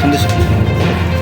힘드십니다.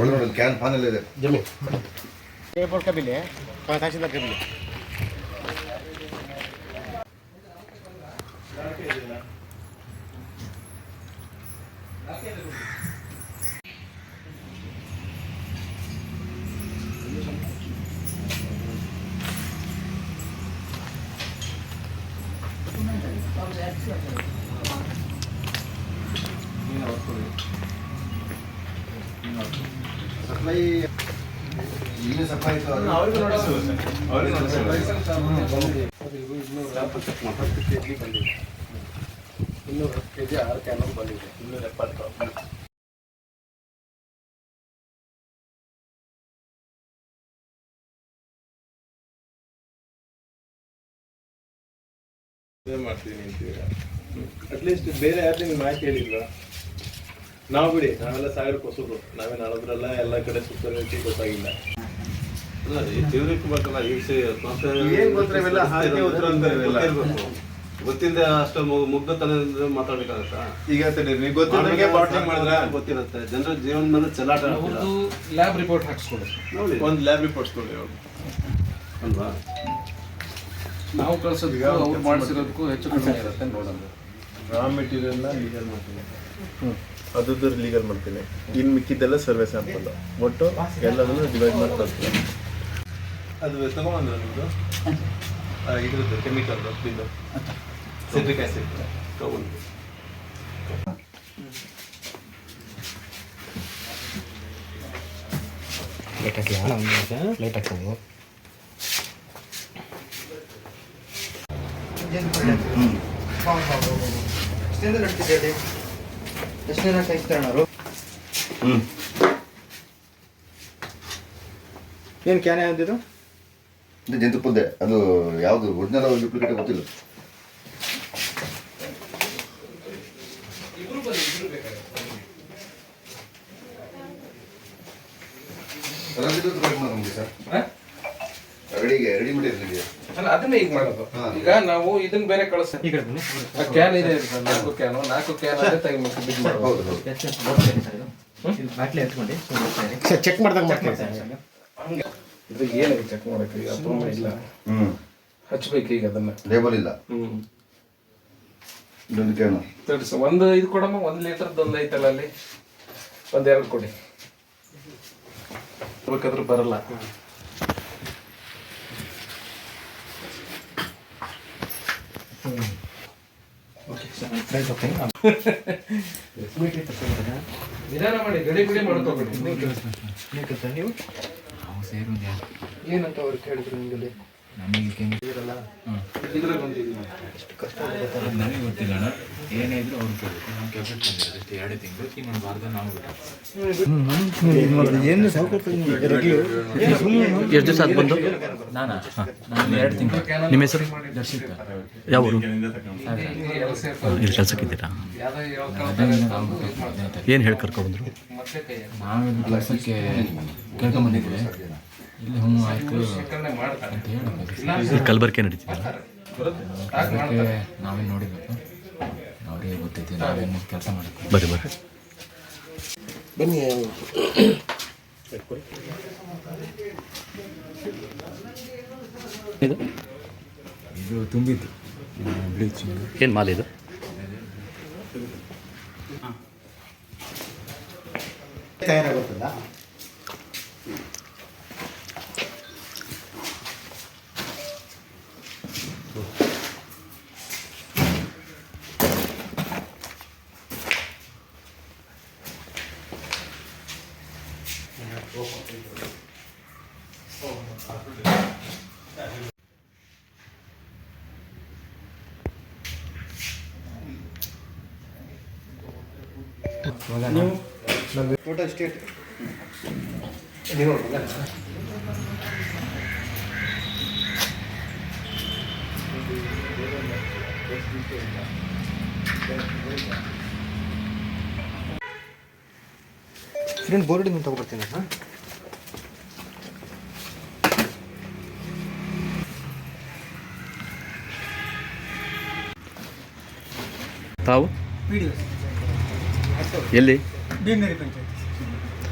ಒಳಗಡೆ ಕ್ಯಾನ್ ಫಾನಲ್ಲಿ ಇದೆ. ಜಮೀನು. ಏರ್ಪೋರ್ಟ್ ಕಬಿಲೆ ಹಾಂ ತಹಶೀಲ್ದಾರ್ ಕಬಿಲೆ. ಹತ್ತು ಆರು ಬಂದಿದೆ ಇನ್ನೂರ ಎಪ್ಪತ್ತು ಮಾಡ್ತೀನಿ ಅಟ್ಲೀಸ್ಟ್ ಬೇರೆ ಯಾರು ನಿಮ್ಗೆ ಮಾಹಿತಿ ಹೇಳಿಲ್ವಾ? ನಾವು ಬಿಡಿ, ನಾವೆಲ್ಲ ಸಾವಿರ ಕೊಸೋದು ನಾವೇನು ಆಡೋದ್ರಲ್ಲ ಎಲ್ಲ ಕಡೆ ಸುತ್ತರಿಸಿ ಗೊತ್ತಾಗಿಲ್ಲ. ಗೊತ್ತಿಲ್ಲದೆ ಅಷ್ಟು ಮುಗ್ಧತನದಿಂದ ಮಾತಾಡ್ಬೇಕಾಗತ್ತಾ ಈಗ ಬಾಟ್ಲಿಂಗ್ ಮಾಡಿದ್ರ? ಗೊತ್ತಿರುತ್ತೆ. ಜನರ ಜೀವನ ಮೇಲೆ ಚಲಾಟ. ಲ್ಯಾಬ್ ರಿಪೋರ್ಟ್ ಹಾಕ್ಸ್ಕೊಳ್ಳಿ ನೋಡಿ. ಒಂದು ಲ್ಯಾಬ್ ರಿಪೋರ್ಟ್ ಕೊಡಿ ಅವ್ರು. ಅಲ್ವಾ? ನಾವು ಕಳ್ಸೋದಕ್ಕೂ ಅವ್ರು ಮಾಡಿಸಿರೋದಕ್ಕೂ ಹೆಚ್ಚು ಕಡಿಮೆ ಇರುತ್ತೆ ನೋಡೋಣ ರಾ ಮೆಟೀರಿಯಲ್ನ ಲೀಗಲ್ ಮಾಡ್ತೀನಿ. ಅದ್ರ ಲೀಗಲ್ ಮಾಡ್ತೀನಿ. ಇನ್ನು ಮಿಕ್ಕಿದ್ದೆಲ್ಲ ಸರ್ವೆ ಸ್ಯಾಂಪಲ್ ಒಟ್ಟು ಎಲ್ಲದನ್ನು ಡಿವೈಡ್ ಮಾಡಿ ಕಳಿಸ್ತೀನಿ. ಅದು ತಗೊಂಡ್ರೆ ನಿಮ್ಮದು ಇದ್ರದ್ದು ಕೆಮಿಕಲ್ ಬಿಲ್ಲು ಸಿಟ್ರಿಕ್ ಆ್ಯಸಿಡ್ ತಗೊಂಡು ಲೈಟ್ ಹಾಕಿ ಅಣ್ಣ ಒಂದು ನಿಮಿಷ. ಲೈಟ್ ಹಾಕ್ಕೊಂಡು ಎಷ್ಟರಿಂದ ನಡ್ತಿದ್ದೀರಿ ಎಷ್ಟು ಹ್ಞೂ ಏನು ಕ್ಯಾನ್ ಯಾವ್ದಿದು? ಇದು ಜಂತುಪ್ಪದ್ದೆ ಅದು ಯಾವುದು ಒರಿಜಿನಲ್ ಡೂಪ್ಲಿಕೇಟ್ ಗೊತ್ತಿಲ್ಲ. ಅಲ್ಲ ಅದನ್ನೇ ಈಗ ಮಾಡೋದು. ಈಗ ನಾವು ಇದನ್ನ ಬೇರೆ ಕಳಿಸ್ ಈಗ ಕ್ಯಾನ್ ಇದೆ ಸರ್, ನಾಲ್ಕು ಕ್ಯಾನು ನಾಲ್ಕು ಕ್ಯಾನ್ ಅದೇ ಬಿಡ್ ಹೌದು ಚೆಕ್ ಮಾಡ್ದಾಗ ಮಾಡ್ತೀನಿ ಇದ್ರಾಗ ಏನಿದೆ ಚೆಕ್ ಮಾಡಕ್ಕೆ? ಈಗ ಅಪ್ರೂವ್ ಇಲ್ಲ. ಹ್ಞೂ ಹಚ್ಬೇಕು ಈಗ ಅದನ್ನ. ಲೇಬಲ್ ಇಲ್ಲ. ಹ್ಞೂ ಇದೊಂದು ತೋರಿಸ. ಒಂದು ಇದು ಕೊಡಮ್ಮ ಒಂದು ಲೀಟರ್ದು ಒಂದು ಐತಲ್ಲ ಅಲ್ಲಿ? ಒಂದೆರಡು ಎರಡು ಕೊಡಿ. ಬೇಕಾದ್ರೆ ಬರಲ್ಲ. ನಿಧಾನ ಮಾಡಿ ಗಡಿ ಬಿಡಿ ಮಾಡ್ಕೋಬೇಡಿ. ನೀವು ಏನಂತ ಅವ್ರು ಕೇಳಿದ್ರು ನಿಂಗಲ್ಲಿ? ಎಷ್ಟು ಕಷ್ಟ ನನಗೆ ಗೊತ್ತಿಲ್ಲ ಅಣ್ಣ. ಏನೇ ಇದ್ರು ಅವ್ರು ಕೇಳಬೇಕು ನಾವು ಕೆಲಸ ಬಂದಿರೋದು ಅಷ್ಟೇ ಎರಡು ತಿಂಗಳು ಈ ಮಾಡಬಾರ್ದು ನಾವು ಎಷ್ಟು ದಿವಸ ಆದ್ ಬಂದು? ನಾನಾ? ನಾನು ಎರಡು ತಿಂಗಳು. ನಿಮ್ಮ ಹೆಸರು? ದರ್ಶಿತ. ಯಾವ ಊರು? ಇಲ್ಲಿ ಕೆಲಸಕ್ಕಿದ್ದೀರಾ? ಏನು ಹೇಳಿ ಕರ್ಕೊಬಂದ್ರು ನಾವು ಕೆಲಸಕ್ಕೆ ಕೇಳ್ಕೊಂಬಂದಿದ್ವಿ ಇಲ್ಲಿ ಹ್ಞೂ ಆಯಿತು ಅಂತ ಇಲ್ಲಿ ಕಲಬೆರಕೆ ನಾವೇನು ನೋಡಿಬೇಕು ಅವ್ರಿಗೆ ಗೊತ್ತೈತಿ ನಾವೇನು ಕೆಲಸ ಮಾಡಬೇಕು ಬರ್ರಿ ಬರ್ರಿ. ಬನ್ನಿ. ಇದು? ಇದು ತುಂಬಿದ್ದು. ಬ್ಲೀಚಿಂಗ್ ಏನು ಮಾಲೆ ಇದು? ತಯಾರಾಗುತ್ತಲ್ಲ ಟೋಟಲ್ ಸ್ಟೇಟ್ ಫ್ರೆಂಡ್ ಬೋರ್ಡಿಂದ ತಗೊಬರ್ತೀನಿ ಹಾಂ? ತಾವು? ಎಲ್ಲಿ?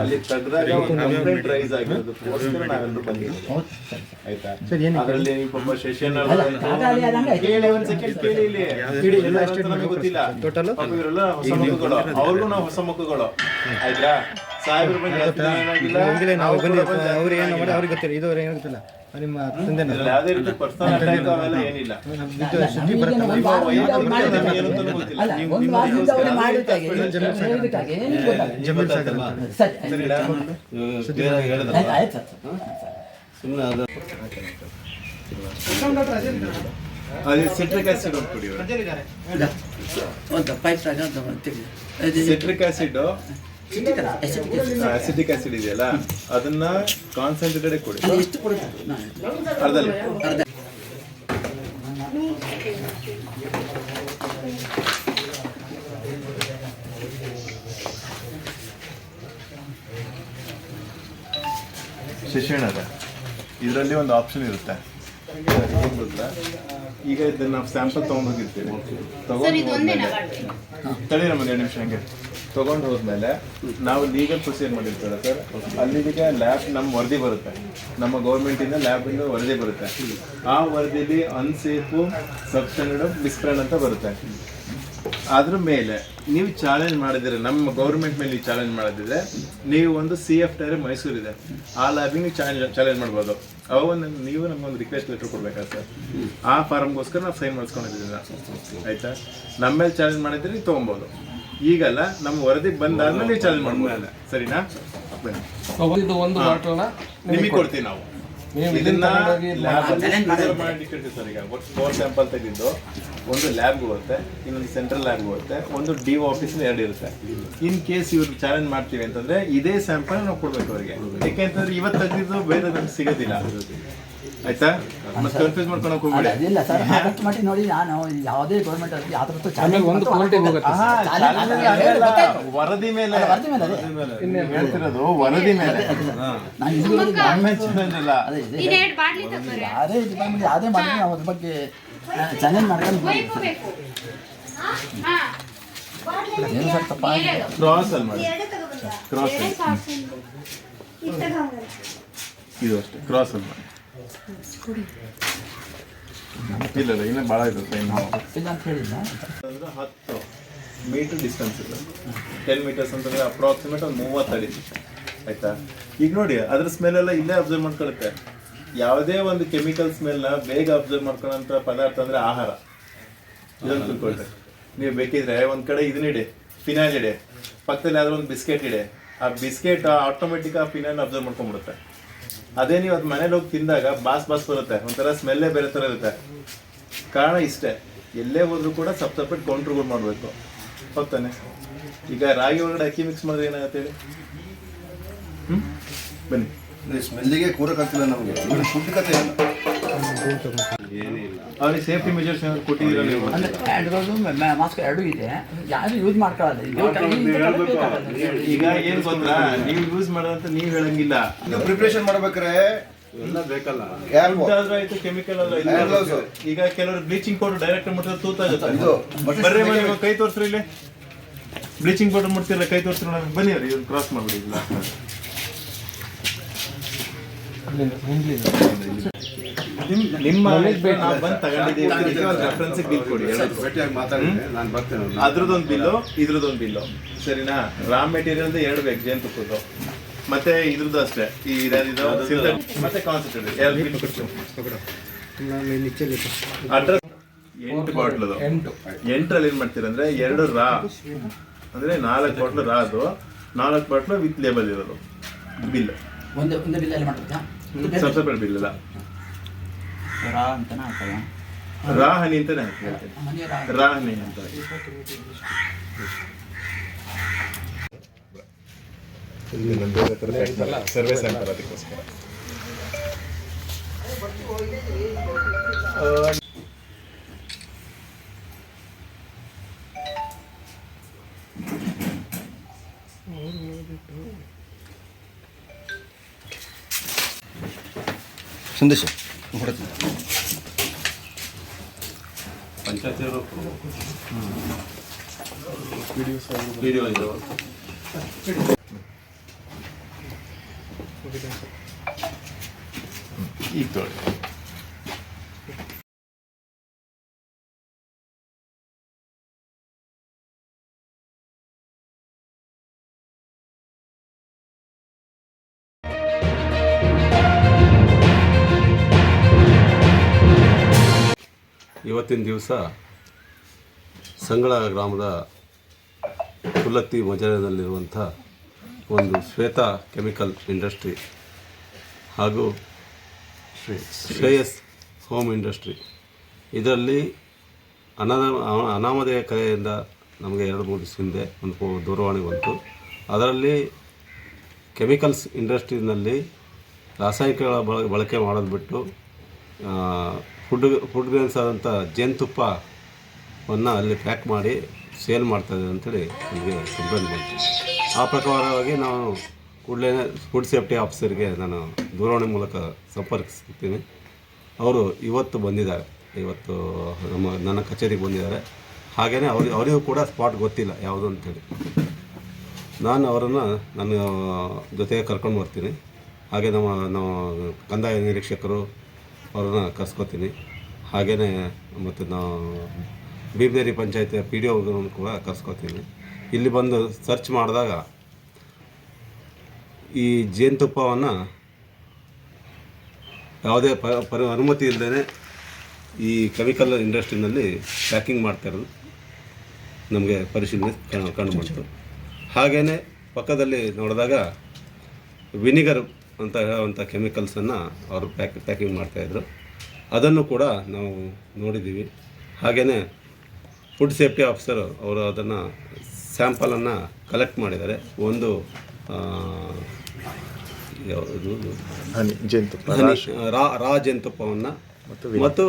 ಅಲ್ಲಿ ತೆಗ್ದಾಗ ಒಂದು ಕಂಪ್ಲೇಂಟ್ ರೈಸ್ ಆಗಿರೋದು ಅದಕ್ಕೋಸ್ಕರ ನಾವೆಲ್ಲರೂ ಬಂದಿದ್ದೀವಿ ಆಯ್ತಾ? ಅದರಲ್ಲಿ ಪಾಪ ಶಶಿಯಣ್ಣ ಕೇಳಿ ಒಂದ್ ಸೆಕೆಂಡ್ ಕೇಳಿ ಇಲ್ಲಿ. ಎಲ್ಲ ಎಷ್ಟು ನಮಗೆ ಗೊತ್ತಿಲ್ಲ. ಪಾಪ ಇವರೆಲ್ಲ ಹೊಸ ಮುಖಗಳು ಅವ್ರಿಗೂ ನಾವು ಹೊಸ ಮುಖಗಳು ಆಯ್ತಾ? ಸಾಹೇಬ್ರು ನಾವು ಅವ್ರು ಏನು ಮಾಡಿ. ಅವ್ರಿಗೆ ಗೊತ್ತಿಲ್ಲ ಇದು ಏನು ಗೊತ್ತಿಲ್ಲ. ನಿಮ್ಮ ತಂದೆ ಯಾವುದೇ ರೀತಿ ಪರ್ಸನಲ್ ಅಟ್ಯಾಕ್ ಅವೆಲ್ಲ ಏನಿಲ್ಲ. ಸುದ್ದಿ ಬರುತ್ತೆ. ಅದು. ಅದೇ ಸಿಟ್ರಿಕ್ ಆಸಿಡ್ ಒಂದು ಕುಡಿಯೋದು ಸಿಟ್ರಿಕ್ ಆಸಿಡ್. ಅಸಿಟಿಕ್ ಆಸಿಡ್ ಇದೆಯಲ್ಲ? ಅದನ್ನ ಕಾನ್ಸಂಟ್ರೇಟೆಡ್ ಕೊಡಿ. ಅರ್ಧ ಲೀಟರ್ ಅರ್ಧ. ಶಿಕ್ಷಣದ. ಇದರಲ್ಲಿ ಒಂದು ಆಪ್ಷನ್ ಇರುತ್ತೆ. ಈಗ ಇದನ್ನ ನಾವು ಸ್ಯಾಂಪಲ್ ತಗೊಂಡೋಗಿರ್ತೀವಿ ತಗೊಂಡು ತಳಿ ನಮಗೆ ಎರಡು ನಿಮಿಷ ಹಂಗೆ. ತಗೊಂಡು ಹೋದ್ಮೇಲೆ ನಾವು ಲೀಗಲ್ ಪ್ರೊಸೀಜರ್ ಮಾಡಿರ್ತೇವೆ ಸರ್ ಅಲ್ಲಿಗೆ ಲ್ಯಾಬ್ ನಮ್ಮ ವರದಿ ಬರುತ್ತೆ. ನಮ್ಮ ಗೌರ್ಮೆಂಟಿಂದ ಲ್ಯಾಬಿಂದ ವರದಿ ಬರುತ್ತೆ. ಆ ವರದಿಲಿ ಅನ್ಸೇಫು ಸಬ್ಸ್ಟ್ಯಾಂಡರ್ಡ್ ಮಿಸ್ಪ್ರಾನ್ ಅಂತ ಬರುತ್ತೆ. ಅದ್ರ ಮೇಲೆ ನೀವು ಚಾಲೆಂಜ್ ಮಾಡಿದ್ರೆ, ನಮ್ಮ ಗೌರ್ಮೆಂಟ್ ಮೇಲೆ ನೀವು ಚಾಲೆಂಜ್ ಮಾಡಿದ್ರೆ, ನೀವು ಒಂದು ಸಿ ಎಫ್ ಟೈರ್ ಇದೆ ಆ ಲ್ಯಾಬಿಗೆ ನೀವು ಚಾಲೆಂಜ್ ಚಾಲೆಂಜ್ ಮಾಡ್ಬೋದು. ಅವಾಗ ನೀವು ನಮ್ಗೊಂದು ರಿಕ್ವೆಸ್ಟ್ ಲೆಟರ್ ಕೊಡ್ಬೇಕಾ ಸರ್ ಆ ಫಾರ್ಮ್ಗೋಸ್ಕರ ನಾವು ಸೈನ್ ಮಾಡಿಸ್ಕೊಂಡಿದ್ದೀನಿ ಆಯ್ತಾ? ನಮ್ಮ ಮೇಲೆ ಚಾಲೆಂಜ್ ಮಾಡಿದ್ರೆ ನೀವು ತೊಗೊಬೋದು. ಈಗಲ್ಲ ನಮ್ಮ ವರದಿ ಬಂದಾದ್ಮೇಲೆ ನೀವು ಚಾಲೆಂಜ್ ಮಾಡ್ಬೋದು. ಸರಿನಾ? ಬನ್ನಿ. ಇದು ಒಂದು ಬಾಟಲ್ನ ನಿಮಗೆ ಕೊಡ್ತೀವಿ ನಾವು. ನೀವು ಇದನ್ನ ಮಾಡಿ ಸರ್ ಈಗ. ಫೋರ್ ಸ್ಯಾಂಪಲ್ ತೆಗೆದು ಒಂದು ಲ್ಯಾಬ್ಗೆ ಹೋಗುತ್ತೆ ಇನ್ನೊಂದು ಸೆಂಟ್ರಲ್ ಲ್ಯಾಬ್ಗೆ ಹೋಗುತ್ತೆ ಒಂದು ಡಿ ಆಫೀಸ್ ಎರಡು ಇರುತ್ತೆ. ಇನ್ ಕೇಸ್ ಇವ್ರಿಗೆ ಚಾಲೆಂಜ್ ಮಾಡ್ತೀವಿ ಅಂತಂದ್ರೆ ಇದೇ ಸ್ಯಾಂಪಲ್ ನಾವು ಕೊಡ್ಬೇಕು ಅವರಿಗೆ. ಯಾಕೆಂತಂದ್ರೆ ಇವತ್ತು ತೆಗೆದಿದ್ದು ಬೇರೆ ನಮ್ಗೆ ಸಿಗೋದಿಲ್ಲ. ಆಯ್ತಾ? ಮತ್ತೆ ಕನ್ಫ್ಯೂಸ್ ಮಾಡ್ಕೊಂಡು ಅಲ್ಲ, ಹೋಗ್ಬೇಡಿ. ಅದಿಲ್ಲ ಸರ್ ಆದಷ್ಟು ಮಾಡಿ ನೋಡಿ ನಾನು ಯಾವುದೇ ಗೌರ್ಮೆಂಟ್ ಅಲ್ಲಿ ಯಾವ ಥರದ್ದು ಆಮೇಲೆ ಒಂದು ಕ್ವಾಲಿಟಿ ಹೋಗುತ್ತೆ ವರದಿ ಮೇಲೆ ವರದಿ ಮೇಲೆ. ಅದೇ. ನೀವು ಹೇಳ್ತಿರೋದು ವರದಿ ಮೇಲೆ. ನಾನು ಇದು ಹೇಳಿದ್ದು ಆಮೇಲೆ ಅಲ್ಲ ಅದೇ ಇದೆ ಇನ್ನೆರಡು ಬಾಟ್ಲಿ ಅದೇ ಯಾವುದೇ ಡಿಪಾರ್ಟ್ಮೆಂಟ್ ಯಾವುದೇ ಮಾಡಿ ನಾವು ಅದ್ರ ಬಗ್ಗೆ ಚಾಲೆಂಜ್ ಮಾಡ್ಕೊಂಡು ಏನು ಸರ್. ತಪ್ಪ? ಕ್ರಾಸ್ ಅಲ್ಲಿ ಮಾಡಿ. ಕ್ರಾಸ್ ಇದು ಅಷ್ಟೇ. ಕ್ರಾಸ್ ಅಲ್ಲಿ ಮಾಡಿ. ಇಲ್ಲ ಇಲ್ಲ ಇನ್ನೂ ಭಾಳ ಇದೆ ಟೈಮ್ ಇಲ್ಲ ಅಂತ ಹೇಳಿಲ್ಲ ಅಂದ್ರೆ ಹತ್ತು ಮೀಟರ್ ಡಿಸ್ಟೆನ್ಸ್ ಇದೆ. ಟೆನ್ ಮೀಟರ್ಸ್ ಅಂತಂದ್ರೆ ಅಪ್ರಾಕ್ಸಿಮೇಟ್ ಒಂದು ಮೂವತ್ತು ಅಡಿ. ಆಯ್ತಾ? ಈಗ ನೋಡಿ ಅದ್ರ ಸ್ಮೆಲ್ ಎಲ್ಲ ಇಲ್ಲೇ ಅಬ್ಸರ್ವ್ ಮಾಡ್ಕೊಳುತ್ತೆ ಯಾವುದೇ ಒಂದು ಕೆಮಿಕಲ್ ಸ್ಮೆಲ್ನ ಬೇಗ ಅಬ್ಸರ್ವ್ ಮಾಡ್ಕೊಳ್ಳೋಂಥ ಪದಾರ್ಥ ಅಂದ್ರೆ ಆಹಾರ. ಇದನ್ನು ತಿಳ್ಕೊಳ್ರಿ. ನೀವು ಬೇಕಿದ್ರೆ ಒಂದು ಕಡೆ ಇದನ್ನ ಇಡಿ ಫಿನಾಯ್ಲ್ ಇಡಿ ಪಕ್ಕದಲ್ಲಿ ಯಾವ್ದಾದ್ರು ಒಂದು ಬಿಸ್ಕೆಟ್ ಇಡಿ. ಆ ಬಿಸ್ಕೆಟ್ ಆಟೋಮೆಟಿಕ್ ಆ ಫಿನಾಯ್ಲ್ ಅಬ್ಸರ್ವ್ ಮಾಡ್ಕೊಂಡ್ಬಿಡುತ್ತೆ. ಅದೇ ನೀವು ಅದು ಮನೇಲಿ ಹೋಗಿ ತಿಂದಾಗ ಬಾಸ್ ಬಾಸ್ ಬರುತ್ತೆ, ಒಂಥರ ಸ್ಮೆಲ್ಲೇ ಬೇರೆ ಥರ ಇರುತ್ತೆ. ಕಾರಣ ಇಷ್ಟೇ, ಎಲ್ಲೇ ಹೋದ್ರೂ ಕೂಡ ಸಪ್ ಸಪ್ರೇಟ್ ಕೌಂಟ್ರುಗಳು ಮಾಡಬೇಕು. ಹೋಗ್ತಾನೆ. ಈಗ ರಾಗಿ ಒಳಗಡೆ ಅಕ್ಕಿ ಮಿಕ್ಸ್ ಮಾಡಿದ್ರೆ ಏನಾಗುತ್ತೆ ಹೇಳಿ? ಹ್ಮ್? ಬನ್ನಿ. ಸ್ಮೆಲ್ಲಿಗೆ ಕೂರಕ್ಕಾಗ್ತಿಲ್ಲ ನಮಗೆ. ಫುಡ್ ಕತೆ ಏನು ಅವ್ರಿಗೆ ಸೇಫ್ಟಿ ಮೆಜರ್ಸ್ ಏನಾದ್ರು ಕೊಟ್ಟಿದ್ದೀರಾ ನೀವು? ಅಂದ್ರೆ ಹ್ಯಾಂಡ್ಗಳು ಮಾಸ್ಕ್ ಎರಡೂ ಇದೆ. ಯಾರು ಯೂಸ್ ಮಾಡ್ಕೊಳ್ಳಲ್ಲ. ಈಗ ಏನ್ ಗೊತ್ತಾ? ನೀವು ಯೂಸ್ ಮಾಡೋದಂತ ನೀವು ಹೇಳಂಗಿಲ್ಲ. ಇದು ಪ್ರಿಪ್ರೇಷನ್ ಮಾಡ್ಬೇಕಾರೆ ಎಲ್ಲ ಬೇಕಲ್ಲ. ಆಯ್ತು ಕೆಮಿಕಲ್ gloves. ಈಗ ಕೆಲವರು ಬ್ಲೀಚಿಂಗ್ ಪೌಡರ್ ಡೈರೆಕ್ಟ್ ಮುಟ್ಟಿದ್ರೆ ತೂತಾಗುತ್ತೆ. ಇದು ಬರ್ರಿ ಬನ್ನಿ ಇವಾಗ ಕೈ ತೋರಿಸ್ರಿ ಇಲ್ಲಿ. ಬ್ಲೀಚಿಂಗ್ ಪೌಡರ್ ಮುಟ್ತಿರಲ್ಲ ಕೈ ತೋರಿಸ್ರಿ ಬನ್ನಿ ಅವ್ರಿ ಕ್ರಾಸ್ ಮಾಡ್ಬಿಡಿ ಇಲ್ಲ. ನಿಮ್ಮ ರೆಫರೆನ್ಸ್ ಬಿಲ್ ಕೊಡಿ. ಎರಡು ಭೇಟಿಯಾಗಿ ಮಾತಾಡಿದ್ರೆ ನಾನು ಬರ್ತೇನೆ ಅದ್ರದ್ದೊಂದು ಬಿಲ್ಲು ಇದ್ರದ್ದೊಂದು ಬಿಲ್ಲು. ಸರಿನಾ? ರಾ ಮೆಟೀರಿಯಲ್ ಎರಡು ಬೇಕು ಜೇನುತುಪ್ಪದ್ದು. ಮತ್ತೆ ಇದ್ರದ್ದು ಅಷ್ಟೇ. ಈ ಮತ್ತೆ ಕಾನ್ಸಂಟ್ರೇಟೆಡ್ ಅಡ್ರೆಸ್ ಎಂಟು ಬಾಟ್ಲದು ಎಂಟು. ಎಂಟರಲ್ಲಿ ಏನ್ ಮಾಡ್ತೀರ ಅಂದ್ರೆ ಎರಡು ರಾ ಅಂದ್ರೆ ನಾಲ್ಕು ಬಾಟ್ಲು ರಾದು ನಾಲ್ಕು ಬಾಟ್ಲು ವಿತ್ ಲೇಬಲ್ ಇರೋದು. ಬಿಲ್. ಒಂದೇ ಒಂದೇ ಬಿಲ್ಲಲ್ಲಿ ಮಾಡ್ಬೇಕಾ ಬಿಲ್ ಇಲ್ಲ ರಾ ಅಂತನಾ ಹಾಕಲ್ಲ ರಾ ಹನಿ ಅಂತಾನೆ ಹಾಕ್ತೀನಿ ಮನೆ ರಾ. ರಾ ಹನಿ ಅಂತ ಸರ್ವೆ ಸೆಂಟರ್ ಅದಕ್ಕೋಸ್ಕರ. 손 대 셔. 허 락. 반짝대로 비디오 이 거. 이 거. ಇವತ್ತಿನ ದಿವಸ ಸಂಗಳ ಗ್ರಾಮದ ಕುಲ್ಲತ್ತಿ ಮಜಲಿನಲ್ಲಿರುವಂಥ ಒಂದು ಶ್ವೇತ ಕೆಮಿಕಲ್ ಇಂಡಸ್ಟ್ರಿ ಹಾಗೂ ಶ್ರೇಯಸ್ ಹೋಮ್ ಇಂಡಸ್ಟ್ರಿ. ಇದರಲ್ಲಿ ಅನಾಮ ಅನಾಮಧೇಯ ಕಲೆಯಿಂದ ನಮಗೆ ಎರಡು ಮೂರು ದಿವಸ ಹಿಂದೆ ಒಂದು ದೂರವಾಣಿ ಬಂತು. ಅದರಲ್ಲಿ ಕೆಮಿಕಲ್ಸ್ ಇಂಡಸ್ಟ್ರಿನಲ್ಲಿ ರಾಸಾಯನಿಕಗಳ ಬಳ ಬಳಕೆ ಮಾಡೋದು ಬಿಟ್ಟು ಫುಡ್ ಫುಡ್ ಗ್ರೇನ್ಸ್ ಆದಂಥ ಜೇನುತುಪ್ಪವನ್ನು ಅಲ್ಲಿ ಪ್ಯಾಕ್ ಮಾಡಿ ಸೇಲ್ ಮಾಡ್ತಾಯಿದೆ ಅಂತೇಳಿ ನಮಗೆ ಕಂಪ್ಲೇಂಟ್ ಬಂತು ಆ ಪ್ರಕಾರವಾಗಿ ನಾನು ಕೂಡಲೇ ಫುಡ್ ಸೇಫ್ಟಿ ಆಫೀಸರ್ಗೆ ನಾನು ದೂರವಾಣಿ ಮೂಲಕ ಸಂಪರ್ಕಿಸ್ತೀನಿ. ಅವರು ಇವತ್ತು ಬಂದಿದ್ದಾರೆ. ಇವತ್ತು ನಮ್ಮ, ನನ್ನ ಕಚೇರಿಗೆ ಬಂದಿದ್ದಾರೆ. ಹಾಗೆಯೇ ಅವ್ರಿಗೆ ಅವರಿಗೂ ಕೂಡ ಸ್ಪಾಟ್ ಗೊತ್ತಿಲ್ಲ ಯಾವುದು ಅಂತೇಳಿ. ನಾನು ಅವರನ್ನು, ನನ್ನ ಜೊತೆಗೆ ಕರ್ಕೊಂಡು ಬರ್ತೀನಿ. ಹಾಗೆ ನಮ್ಮ ನಮ್ಮ ಕಂದಾಯ ನಿರೀಕ್ಷಕರು ಅವ್ರನ್ನ ಕರ್ಸ್ಕೊತೀನಿ. ಹಾಗೆಯೇ ಮತ್ತು ನಾವು ಬೀಬ್ನೇರಿ ಪಂಚಾಯತಿಯ ಪಿ ಡಿ ಒಗಳನ್ನು ಕೂಡ ಕರ್ಸ್ಕೊತೀನಿ. ಇಲ್ಲಿ ಬಂದು ಸರ್ಚ್ ಮಾಡಿದಾಗ ಈ ಜೇನುತುಪ್ಪವನ್ನು ಯಾವುದೇ ಪ, ಪರಿ, ಅನುಮತಿ ಇಲ್ಲದೇ ಈ ಕೆಮಿಕಲ್ ಇಂಡಸ್ಟ್ರಿನಲ್ಲಿ ಪ್ಯಾಕಿಂಗ್ ಮಾಡ್ತಾ ಇರೋದು. ನಮಗೆ ಪರಿಶೀಲನೆ ಕಂಡು ಬಂತು. ಹಾಗೆಯೇ ಪಕ್ಕದಲ್ಲಿ ನೋಡಿದಾಗ ವಿನಿಗರ್ ಅಂತ ಹೇಳುವಂಥ ಕೆಮಿಕಲ್ಸನ್ನು ಅವರು ಪ್ಯಾಕ್ ಪ್ಯಾಕಿಂಗ್ ಮಾಡ್ತಾಯಿದ್ರು. ಅದನ್ನು ಕೂಡ ನಾವು ನೋಡಿದ್ದೀವಿ. ಹಾಗೆಯೇ ಫುಡ್ ಸೇಫ್ಟಿ ಆಫೀಸರ್ ಅವರು ಅದನ್ನು ಸ್ಯಾಂಪಲನ್ನು ಕಲೆಕ್ಟ್ ಮಾಡಿದ್ದಾರೆ. ಒಂದು ಯಾವುದು? ಜೇನುತುಪ್ಪ ರಾ ರಾ ಜೇನುತುಪ್ಪವನ್ನು ಮತ್ತು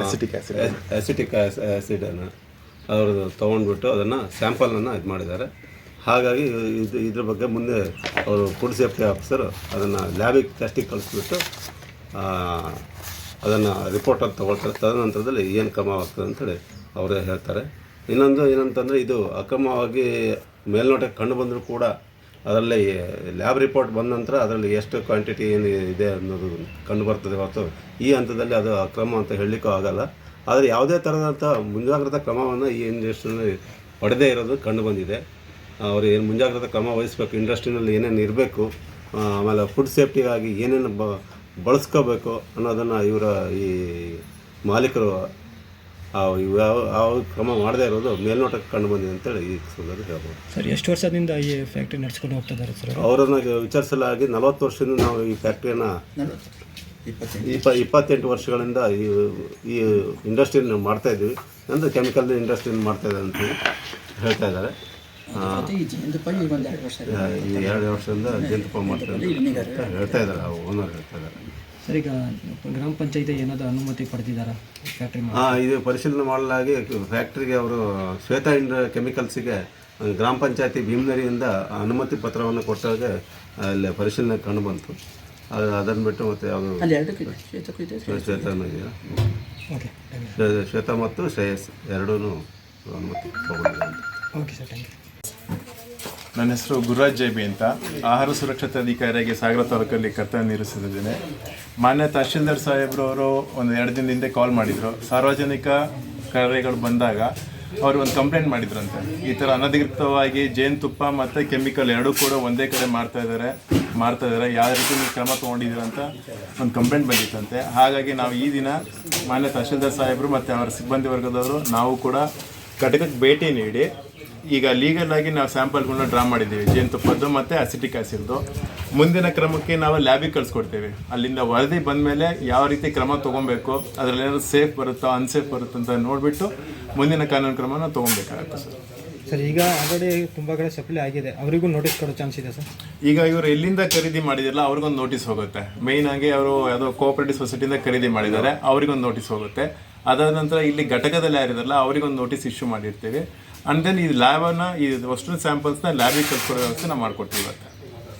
Acetic ಆ್ಯಸಿಡ್ ಆ್ಯಸಿಟಿಕ್ ಆ್ಯಸಿಡನ್ನು ಅವರು ತೊಗೊಂಡ್ಬಿಟ್ಟು ಅದನ್ನು ಸ್ಯಾಂಪಲನ್ನು ಇದು ಮಾಡಿದ್ದಾರೆ. ಹಾಗಾಗಿ ಇದು ಇದ್ರ ಬಗ್ಗೆ ಮುಂದೆ ಅವರು ಫುಡ್ ಸೇಫ್ಟಿ ಆಫೀಸರು ಅದನ್ನು ಲ್ಯಾಬಿಗೆ ಟೆಸ್ಟಿಗೆ ಕಳಿಸ್ಬಿಟ್ಟು ಅದನ್ನು ರಿಪೋರ್ಟ್ ಅಂತ ತಗೊಳ್ತಾರೆ. ತದನಂತರದಲ್ಲಿ ಏನು ಕ್ರಮವಾಗ್ತದೆ ಅಂತೇಳಿ ಅವರೇ ಹೇಳ್ತಾರೆ. ಇನ್ನೊಂದು ಏನಂತಂದರೆ ಇದು ಅಕ್ರಮವಾಗಿ ಮೇಲ್ನೋಟಕ್ಕೆ ಕಂಡು ಬಂದರೂ ಕೂಡ ಅದರಲ್ಲಿ ಲ್ಯಾಬ್ ರಿಪೋರ್ಟ್ ಬಂದ ನಂತರ ಅದರಲ್ಲಿ ಎಷ್ಟು ಕ್ವಾಂಟಿಟಿ ಏನು ಇದೆ ಅನ್ನೋದು ಕಂಡು ಬರ್ತದೆ ಹೊರತು ಈ ಹಂತದಲ್ಲಿ ಅದು ಅಕ್ರಮ ಅಂತ ಹೇಳಲಿಕ್ಕೂ ಆಗಲ್ಲ. ಆದರೆ ಯಾವುದೇ ಥರದಂಥ ಮುಂಜಾಗ್ರತಾ ಕ್ರಮವನ್ನು ಈ ಇಂಡಸ್ಟ್ರಿಯಲ್ಲಿ ಪಡೆದೇ ಇರೋದು ಕಂಡು ಬಂದಿದೆ. ಅವರು ಏನು ಮುಂಜಾಗ್ರತಾ ಕ್ರಮ ವಹಿಸಬೇಕು ಇಂಡಸ್ಟ್ರಿನಲ್ಲಿ ಏನೇನು ಇರಬೇಕು ಆಮೇಲೆ ಫುಡ್ ಸೇಫ್ಟಿಗಾಗಿ ಏನೇನು ಬ ಬಳಸ್ಕೋಬೇಕು ಅನ್ನೋದನ್ನು ಇವರ ಈ ಮಾಲೀಕರು ಯಾವ ಯಾವ ಕ್ರಮ ಮಾಡದೇ ಇರೋದು ಮೇಲ್ನೋಟಕ್ಕೆ ಕಂಡು ಬಂದಿದೆ ಅಂತೇಳಿ ಈ ಸಂದರ್ಭದಲ್ಲಿ ಹೇಳ್ಬೋದು. ಸರ್ ಎಷ್ಟು ವರ್ಷದಿಂದ ಈ ಫ್ಯಾಕ್ಟ್ರಿ ನಡೆಸ್ಕೊಂಡು ಹೋಗ್ತಾ ಇದ್ದಾರೆ ಸರ್ ಅವರನ್ನ ವಿಚಾರಿಸಲಾಗಿ ನಲವತ್ತು ವರ್ಷದಿಂದ ನಾವು ಈ ಫ್ಯಾಕ್ಟ್ರಿಯನ್ನು ಇಪ್ಪ ಇಪ್ಪತ್ತೆಂಟು ವರ್ಷಗಳಿಂದ ಈ ಈ ಇಂಡಸ್ಟ್ರಿಯನ್ನು ಮಾಡ್ತಾ ಇದ್ದೀವಿ. ಅಂದರೆ ಕೆಮಿಕಲ್ ಇಂಡಸ್ಟ್ರಿಯನ್ನು ಮಾಡ್ತಾ ಇದ್ದಾರೆ ಅಂತ ಹೇಳ್ತಾ ಇದ್ದಾರೆ. ಆ, ಈ ಜೇನುತುಪ್ಪ ಈಗ ಒಂದು ಎರಡು ವರ್ಷ. ಈ ಎರಡು ವರ್ಷದಿಂದ ಜೇನುತುಪ್ಪ ಮಾಡ್ತಾರೆ ಅಂತ ಹೇಳ್ತಾ ಇದ್ದಾರೆ ಆ ಓನರ್ ಹೇಳ್ತಾ ಇದ್ದಾರೆ. ಸರ್ ಈಗ ಗ್ರಾಮ ಪಂಚಾಯತಿ ಏನಾದರೂ ಅನುಮತಿ ಪಡೆದಿದ್ದಾರಾ ಫ್ಯಾಕ್ಟ್ರಿ ಹಾಂ ಇದು ಪರಿಶೀಲನೆ ಮಾಡಲಾಗಿ ಫ್ಯಾಕ್ಟ್ರಿಗೆ ಅವರು ಶ್ವೇತಾ ಇಂಡ ಕೆಮಿಕಲ್ಸಿಗೆ ಗ್ರಾಮ ಪಂಚಾಯತಿ ಭೀಮನರಿಯಿಂದ ಅನುಮತಿ ಪತ್ರವನ್ನು ಕೊಟ್ಟಾಗ ಅಲ್ಲಿ ಪರಿಶೀಲನೆ ಕಂಡು ಬಂತು. ಅದು ಅದನ್ನು ಬಿಟ್ಟು ಮತ್ತೆ ಯಾವುದು ಶ್ವೇತಾನು ಇದೆಯಾ ಶ್ವೇತಾ ಮತ್ತು ಶ್ರೇಯಸ್ ಎರಡೂ ಅನುಮತಿ ತಗೊಂಡಿದ್ದಾರೆ ಓಕೆ ಸರ್ ಥ್ಯಾಂಕ್ ಯು. ನನ್ನ ಹೆಸರು ಗುರುರಾಜ್ ಜೈಬಿ ಅಂತ. ಆಹಾರ ಸುರಕ್ಷತಾ ಅಧಿಕಾರಿಯಾಗಿ ಸಾಗರ ತಾಲೂಕಲ್ಲಿ ಕರ್ತವ್ಯ ನಿರ್ವಹಿಸಿದ್ದೇನೆ ಮಾನ್ಯ ತಹಶೀಲ್ದಾರ್ ಸಾಹೇಬ್ರವರು ಒಂದು ಎರಡು ದಿನದ ಹಿಂದೆ ಕಾಲ್ ಮಾಡಿದರು. ಸಾರ್ವಜನಿಕ ಕಾರ್ಯಗಳು ಬಂದಾಗ ಅವರು ಒಂದು ಕಂಪ್ಲೇಂಟ್ ಮಾಡಿದ್ರಂತೆ. ಈ ಥರ ಅನಧಿಕೃತವಾಗಿ ಜೇನುತುಪ್ಪ ಮತ್ತು ಕೆಮಿಕಲ್ ಎರಡೂ ಕೂಡ ಒಂದೇ ಕಡೆ ಮಾಡ್ತಾ ಇದ್ದಾರೆ ಮಾಡ್ತಾ ಇದ್ದಾರೆ. ಯಾವ ರೀತಿ ನೀವು ಕ್ರಮ ತೊಗೊಂಡಿದ್ದೀರಂತ ಒಂದು ಕಂಪ್ಲೇಂಟ್ ಬಂದಿತ್ತಂತೆ. ಹಾಗಾಗಿ ನಾವು ಈ ದಿನ ಮಾನ್ಯ ತಹಶೀಲ್ದಾರ್ ಸಾಹೇಬರು ಮತ್ತು ಅವರ ಸಿಬ್ಬಂದಿ ವರ್ಗದವರು ನಾವು ಕೂಡ ಘಟಕಕ್ಕೆ ಭೇಟಿ ನೀಡಿ ಈಗ ಲೀಗಲ್ ಆಗಿ ನಾವು ಸ್ಯಾಂಪಲ್ಗಳನ್ನ ಡ್ರಾ ಮಾಡಿದ್ದೀವಿ. ಜೇನುತುಪ್ಪದ್ದು ಮತ್ತು ಅಸಿಟಿಕ್ ಆಸಿಡ್ದು ಮುಂದಿನ ಕ್ರಮಕ್ಕೆ ನಾವು ಲ್ಯಾಬಿಗೆ ಕಳಿಸ್ಕೊಡ್ತೀವಿ ಅಲ್ಲಿಂದ ವರದಿ ಬಂದ ಮೇಲೆ ಯಾವ ರೀತಿ ಕ್ರಮ ತೊಗೊಬೇಕು ಅದರಲ್ಲಿ ಏನಾದ್ರು ಸೇಫ್ ಬರುತ್ತೋ ಅನ್ಸೇಫ್ ಬರುತ್ತೋ ಅಂತ ನೋಡಿಬಿಟ್ಟು ಮುಂದಿನ ಕಾನೂನು ಕ್ರಮನ ತೊಗೊಬೇಕಾಗತ್ತೆ ಸರ್. ಸರ್ ಈಗ ಆಲ್ರೆಡಿ ತುಂಬ ಕಡೆ ಸಪ್ಲೈ ಆಗಿದೆ. ಅವರಿಗೂ ನೋಟಿಸ್ ಕೊಡೋ ಚಾನ್ಸ್ ಇದೆ ಸರ್? ಈಗ ಇವರು ಎಲ್ಲಿಂದ ಖರೀದಿ ಮಾಡಿದಿರಲ್ಲ ಅವ್ರಿಗೊಂದು ನೋಟಿಸ್ ಹೋಗುತ್ತೆ. ಮೇಯ್ನ್ ಆಗಿ ಅವರು ಯಾವುದೋ ಕೋಆಪರೇಟಿವ್ ಸೊಸೈಟಿಯಿಂದ ಖರೀದಿ ಮಾಡಿದ್ದಾರೆ ಅವರಿಗೊಂದು ನೋಟಿಸ್ ಹೋಗುತ್ತೆ. ಅದಾದ ನಂತರ ಇಲ್ಲಿ ಘಟಕದಲ್ಲಿ ಯಾರಿದಾರಲ್ಲ ಅವರಿಗೊಂದು ನೋಟಿಸ್ ಇಶ್ಯೂ ಮಾಡಿರ್ತೀವಿ. ಅಂಡ್ ದೆನ್ ಈ ಲ್ಯಾಬನ್ನು ಈ ಅಷ್ಟು ಸ್ಯಾಂಪಲ್ಸ್ನ ಲ್ಯಾಬಿಗೆ ಕಳ್ಸ್ಕೊಡೋ ವ್ಯವಸ್ಥೆ ನಾವು ಮಾಡ್ಕೊಡ್ತೀವಿ ಇವತ್ತು.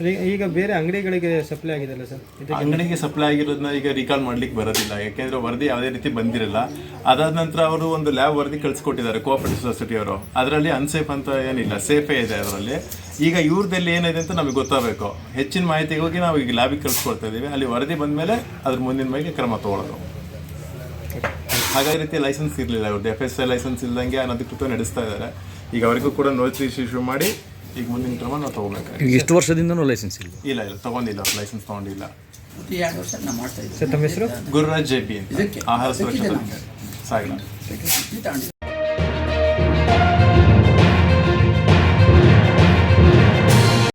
ಈಗ- ಬೇರೆ ಅಂಗಡಿಗಳಿಗೆ ಸಪ್ಲೈ ಆಗಿದೆಲ್ಲ ಸರ್? ಅಂಗಡಿಗೆ ಸಪ್ಲೈ ಆಗಿರೋದನ್ನ ಈಗ ರಿಕಾಲ್ ಮಾಡ್ಲಿಕ್ಕೆ ಬರೋದಿಲ್ಲ. ಯಾಕೆಂದ್ರೆ ವರದಿ ಯಾವುದೇ ರೀತಿ ಬಂದಿರಲ್ಲ. ಅದಾದ ನಂತರ ಅವರು ಒಂದು ಲ್ಯಾಬ್ ವರದಿ ಕಳಿಸ್ಕೊಟ್ಟಿದ್ದಾರೆ ಕೋಆಪರೇಟಿವ್ ಸೊಸೈಟಿ ಅವರು. ಅದರಲ್ಲಿ ಅನ್ಸೇಫ್ ಅಂತ ಏನಿಲ್ಲ ಸೇಫೇ ಇದೆ ಅದರಲ್ಲಿ. ಈಗ ಇವ್ರದಲ್ಲಿ ಏನಿದೆ ಅಂತ ನಮಗೆ ಗೊತ್ತಾಗಬೇಕು. ಹೆಚ್ಚಿನ ಮಾಹಿತಿಗೆ ಹೋಗಿ ನಾವು ಈಗ ಲ್ಯಾಬಿಗೆ ಕಳಿಸ್ಕೊಡ್ತಾ ಇದ್ದೀವಿ. ಅಲ್ಲಿ ವರದಿ ಬಂದಮೇಲೆ ಅದ್ರ ಮುಂದಿನ ಬಗ್ಗೆ ಕ್ರಮ ತಗೊಳ್ಳೋದು. ಹಾಗಾಗಿ ರೀತಿ ಲೈಸೆನ್ಸ್ ಇರಲಿಲ್ಲ. ಅವ್ರದ್ದು ಎಫ್ ಎಸ್ ಐ ಲೈಸೆನ್ಸ್ ಇಲ್ದಂಗೆ ಅನಧಿಕೃತ ನಡೆಸ್ತಾ ಇದ್ದಾರೆ. ಈಗ ಅವರಿಗೂ ಕೂಡ ನೋಟಿಸ್ ಇಶ್ಯೂ ಮಾಡಿ ಈಗ ಮುಂದಿನ ಕ್ರಮ ನಾವು ತೊಗೊಬೇಕು ಈಗ ಎಷ್ಟು ವರ್ಷದಿಂದನೂ ಲೈಸೆನ್ಸ್ ಇಲ್ಲ? ಇಲ್ಲ ಇಲ್ಲ ತಗೊಂಡಿಲ್ಲ ಲೈಸೆನ್ಸ್ ತಗೊಂಡಿಲ್ಲ. ಪ್ರತಿ ಎರಡು ವರ್ಷ ಮಾಡ್ತಾ ಇದ್ದೀವಿ ಸರ್ ತಮ್ಮ ಹೆಸರು? ಗುರುರಾಜ್ ಜೆ ಬಿ ಅಂತ. ಇದಕ್ಕೆ- ಆಹಾರ ಸುರಕ್ಷಿತ ಸಾಗರ